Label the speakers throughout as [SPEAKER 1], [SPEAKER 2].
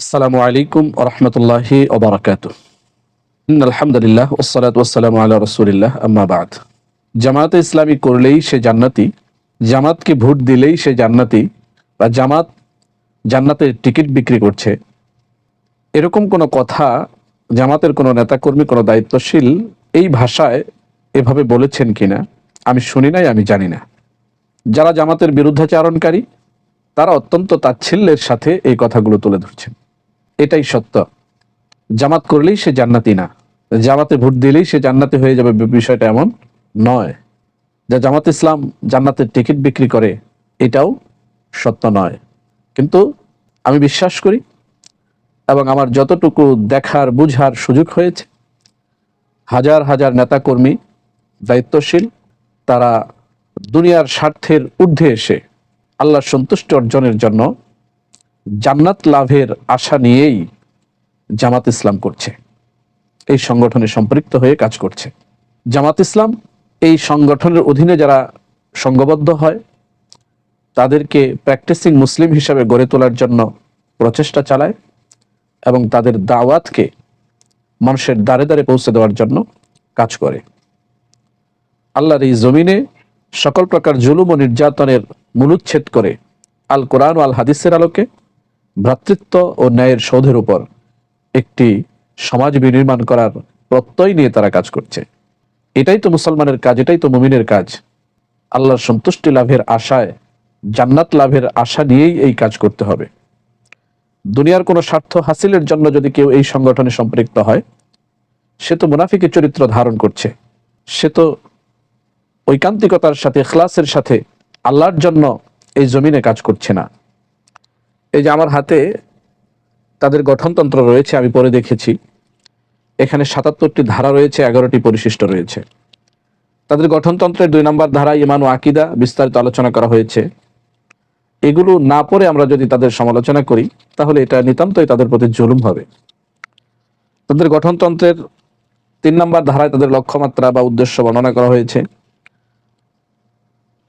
[SPEAKER 1] আসসালামু আলাইকুম রহমতুল্লাহি ওবরাকাত আলহামদুলিল্লাহ ওসালাত ওসালাম আল্লাহ রসুলিল্লাহ, আম্মা বাদ। জামাতে ইসলামী করলেই সে জান্নাতি, জামাতকে ভোট দিলেই সে জান্নাতি বা জামাত জান্নাতের টিকিট বিক্রি করছে। এরকম কোনো কথা জামাতের কোনো নেতাকর্মী, কোনো দায়িত্বশীল এই ভাষায় এভাবে বলেছেন কিনা আমি শুনি নাই, আমি জানি না। যারা জামাতের বিরুদ্ধাচারণকারী, তারা অত্যন্ত তাচ্ছিল্যের সাথে এই কথাগুলো তুলে ধরছেন। এটাই সত্য। জামাত করলেই সে জান্নাতি না। জামাতে ভোট দিলেই সে জান্নাতি হয়ে যাবে, বিষয়টা এমন নয়। যা জামাত ইসলাম জান্নাতের টিকিট বিক্রি করে, এটাও সত্য নয়। কিন্তু আমি বিশ্বাস করি, এবং আমার যতটুকু দেখার, বুঝার সুযোগ হয়েছে, হাজার হাজার নেতাকর্মী দায়িত্বশীল, তারা দুনিয়ার স্বার্থের ঊর্ধ্বে এসে আল্লাহর সন্তুষ্টি অর্জনের জন্য জান্নাত লাভের আশা নিয়েই জামাত ইসলাম করছে। এই সংগঠনে সম্পৃক্ত হয়ে কাজ করছে। জামাত ইসলাম এই সংগঠনের অধীনে যারা সংঘবদ্ধ হয়, তাদেরকে প্র্যাকটিসিং মুসলিম হিসাবে গড়ে তোলার জন্য প্রচেষ্টা চালায় এবং তাদের দাওয়াতকে মানুষের দ্বারে দ্বারে পৌঁছে দেওয়ার জন্য কাজ করে। আল্লাহর এই জমিনে সকল প্রকার জুলুম ও নির্যাতনের মূলুচ্ছেদ করে আল কোরআন আল হাদিসের আলোকে ভ্রাতৃত্ব ও ন্যায়ের সৌধের উপর একটি সমাজ বিনির্মাণ করার প্রত্যয় নিয়ে তারা কাজ করছে। এটাই তো মুসলমানের কাজ, এটাই তো মুমিনের কাজ। আল্লাহর সন্তুষ্টি লাভের আশায়, জান্নাত লাভের আশা নিয়েই এই কাজ করতে হবে। দুনিয়ার কোনো স্বার্থ হাসিলের জন্য যদি কেউ এই সংগঠনে সম্পৃক্ত হয়, সে তো মুনাফিকের চরিত্র ধারণ করছে। সে তো ঐকান্তিকতার সাথে খ্লাসের সাথে আল্লাহর জন্য এই জমিনে কাজ করছে না। এই যে আমার হাতে তাদের গঠনতন্ত্র রয়েছে, আমি পরে দেখেছি। এখানে সাতাত্তরটি ধারা রয়েছে, এগারোটি পরিশিষ্ট রয়েছে। তাদের গঠনতন্ত্রের দুই নম্বর ধারা, ইমান ও আকিদা, বিস্তারিত আলোচনা করা হয়েছে। এগুলো না পড়ে আমরা যদি তাদের সমালোচনা করি, তাহলে এটা নিতান্তই তাদের প্রতি জুলুম হবে। তাদের গঠনতন্ত্রের তিন নম্বর ধারায় তাদের লক্ষ্যমাত্রা বা উদ্দেশ্য বর্ণনা করা হয়েছে।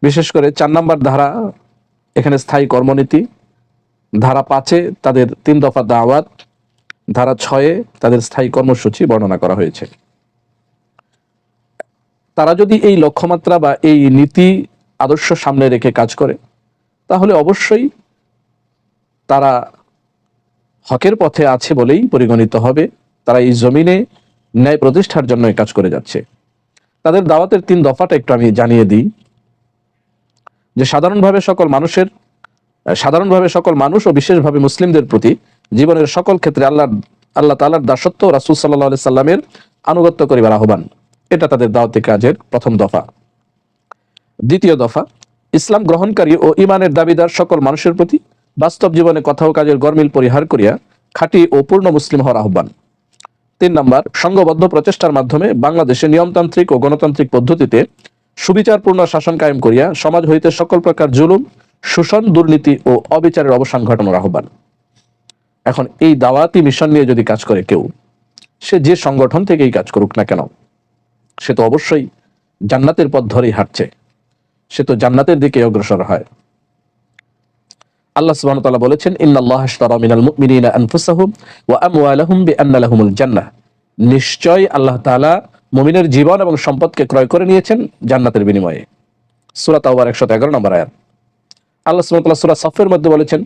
[SPEAKER 1] বিশেষ করে চার নম্বর ধারা, এখানে স্থায়ী কর্মনীতি ধারা পাঁচে তাদের তিন দফা দাওয়াত, ধারা ছয়ে তাদের স্থায়ী কর্মসূচি বর্ণনা করা হয়েছে। তারা যদি এই লক্ষ্যমাত্রা বা এই নীতি আদর্শ সামনে রেখে কাজ করে, তাহলে অবশ্যই তারা হকের পথে আছে বলেই পরিগণিত হবে। তারা এই জমিনে ন্যায় প্রতিষ্ঠার জন্য কাজ করে যাচ্ছে। তাদের দাওয়াতের তিন দফাটা একটু আমি জানিয়ে দিই। যে সাধারণভাবে সকল মানুষের সাধারণভাবে সকল মানুষ ও বিশেষভাবে মুসলিমদের প্রতি জীবনের সকল ক্ষেত্রে আল্লাহ আল্লাহ তালার দাসত্ব রাসুল সাল্লাহ সাল্লামের আনুগত্য করিবার আহ্বান। এটা তাদের দাওয়াতি কাজের প্রথম দফা। দ্বিতীয় দফা, ইসলাম গ্রহণকারী ও ইমানের দাবিদার সকল মানুষের প্রতি বাস্তব জীবনে কথা ও কাজের গরমিল পরিহার করিয়া খাঁটি ও পূর্ণ মুসলিম হওয়ার আহ্বান। তিন নম্বর, সংঘবদ্ধ প্রচেষ্টার মাধ্যমে বাংলাদেশে নিয়মতান্ত্রিক ও গণতান্ত্রিক পদ্ধতিতে সুবিচারপূর্ণ শাসন কায়েম করিয়া সমাজ হইতে সকল প্রকার জুলুম শোষণ দুর্নীতি ও অবিচারের অবসান ঘটানোর আহ্বান। এখন এই দাওয়াতি মিশন নিয়ে যদি কাজ করে কেউ, সে যে সংগঠন থেকেই কাজ করুক না কেন, সে তো অবশ্যই জান্নাতের পথ ধরেই হাঁটছে। সে তো জান্নাতের দিকে অগ্রসর হয়। আল্লাহ সুবহানাহু তাআলা বলেছেন, ইন্নাল্লাহ মিনাল মুমিনিনা আনফুসাহুম ওয়া আমওয়ালাহুম বিআন্না লাহুমুল জান্নাহ। নিশ্চয় আল্লাহ তাআলা মুমিনের জীবন এবং সম্পদকে ক্রয় করে নিয়েছেন জান্নাতের বিনিময়ে। সূরা তাওবার 111 নম্বর আয়াত। আল্লাহ ওয়া সূরা সফের মধ্যে বলেছেন,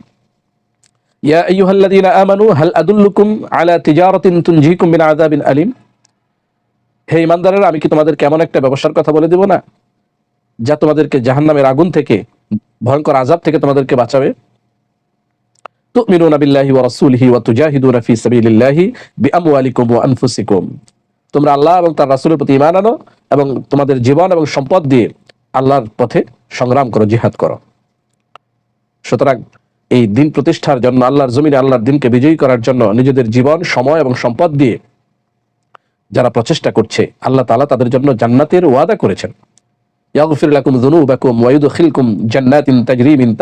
[SPEAKER 1] ইয়া আইয়ুহাল্লাযীনা আমানু, হাল আদুল্লুকুম আলা তিজারাতিন তুনজিকুম মিন আযাবিন আলিম? হে ইমানদারেরা আমি কি তোমাদের কেমন একটা ব্যবসার কথা বলে দেব না, যা তোমাদেরকে জাহান্নামের আগুন থেকে, ভয়ঙ্কর আযাব থেকে তোমাদেরকে বাঁচাবে? তুমিনুনা বিল্লাহি ওয়া রাসূলিহি ওয়া তুজাহিদুনা ফি সাবিলিল্লাহি বিআমওয়ালিকুম ওয়া আনফুসিকুম। তোমরা আল্লাহ এবং তার রাসূলের প্রতি ঈমান আনো এবং তোমাদের জীবন এবং সম্পদ দিয়ে আল্লাহর পথে সংগ্রাম করো, জিহাদ করো। সুতরাং এই দিন প্রতিষ্ঠার জন্য আল্লাহর জমিনে আল্লাহর দিনকে বিজয়ী করার জন্য নিজেদের জীবন, সময় এবং সম্পদ দিয়ে যারা প্রচেষ্টা করছে, আল্লাহ তাআলা তাদের জন্য জান্নাতের ওয়াদা করেছেন। মিন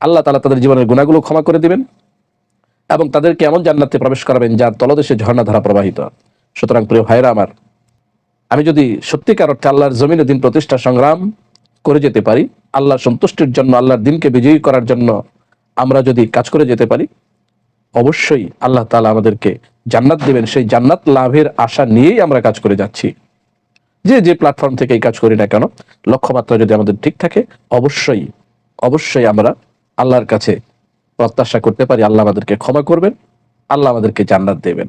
[SPEAKER 1] আল্লাহ তাদের জীবনের ক্ষমা করে দিবেন এবং তাদেরকে এমন জান্নাতে প্রবেশ করাবেন যার তলদেশে ঝর্ণাধারা প্রবাহিত। সুতরাং প্রিয় ভাইরা আমার আমি যদি সত্যিকার অর্থে আল্লাহর জমিনে দিন প্রতিষ্ঠা সংগ্রাম করে যেতে পারি আল্লাহ সন্তুষ্টির জন্য, আল্লাহর দিনকে বিজয়ী করার জন্য আমরা যদি কাজ করে যেতে পারি, অবশ্যই আল্লাহ তালা আমাদেরকে জান্নাত দেবেন। সেই জান্নাত লাভের আশা নিয়েই আমরা কাজ করে যাচ্ছি। যে যে প্ল্যাটফর্ম থেকে এই কাজ করি না কেন, লক্ষ্যমাত্রা যদি আমাদের ঠিক থাকে, অবশ্যই অবশ্যই আমরা আল্লাহর কাছে প্রত্যাশা করতে পারি। আল্লাহ আমাদেরকে ক্ষমা করবেন, আল্লাহ আমাদেরকে জান্নাত দেবেন।